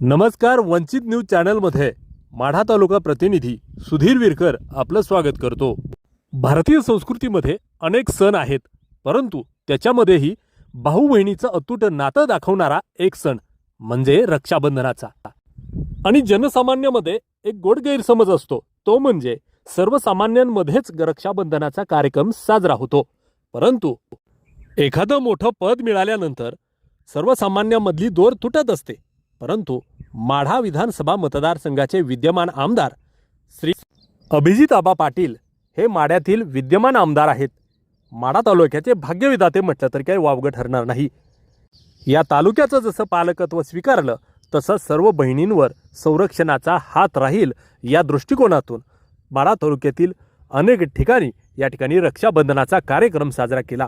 नमस्कार वंचित न्यूज चॅनलमध्ये माढा तालुका प्रतिनिधी सुधीर विरकर आपलं स्वागत करतो. भारतीय संस्कृतीमध्ये अनेक सण आहेत परंतु त्याच्यामध्येही भाऊ बहिणीचं अतूट नातं दाखवणारा एक सण म्हणजे रक्षाबंधनाचा. आणि जनसामान्यामध्ये एक गोड गैरसमज असतो तो म्हणजे सर्वसामान्यांमध्येच रक्षाबंधनाचा कार्यक्रम साजरा होतो. परंतु एखादं मोठं पद मिळाल्यानंतर सर्वसामान्यांमधली दोर तुटत असते. परंतु माढा विधानसभा मतदारसंघाचे विद्यमान आमदार श्री अभिजित आबा पाटील हे माढ्यातील विद्यमान आमदार आहेत. माढा तालुक्याचे भाग्यविधाते म्हटलं तर काही वावगं ठरणार नाही. या तालुक्याचं जसं पालकत्व स्वीकारलं तसं सर्व बहिणींवर संरक्षणाचा हात राहील या दृष्टिकोनातून माढा तालुक्यातील अनेक ठिकाणी या ठिकाणी रक्षाबंधनाचा कार्यक्रम साजरा केला.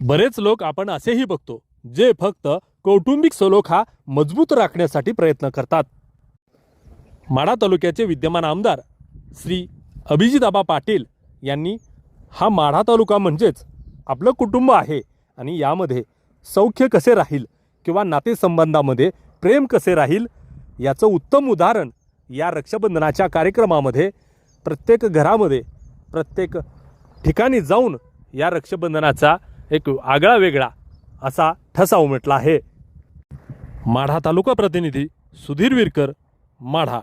बरेच लोक आपण असेही बघतो जे फक्त कौटुंबिक सलोखा हा मजबूत राखण्यासाठी प्रयत्न करतात. माढा तालुक्याचे विद्यमान आमदार श्री अभिजिताबा पाटील यांनी हा माढा तालुका म्हणजेच आपलं कुटुंब आहे आणि यामध्ये सौख्य कसे राहील किंवा नातेसंबंधामध्ये प्रेम कसे राहील याचं उत्तम उदाहरण या रक्षाबंधनाच्या कार्यक्रमामध्ये प्रत्येक घरामध्ये प्रत्येक ठिकाणी जाऊन या रक्षाबंधनाचा एक आगळा वेगळा असा ठसा उमटला आहे. माढा तालुका प्रतिनिधी सुधीर विरकर माढा.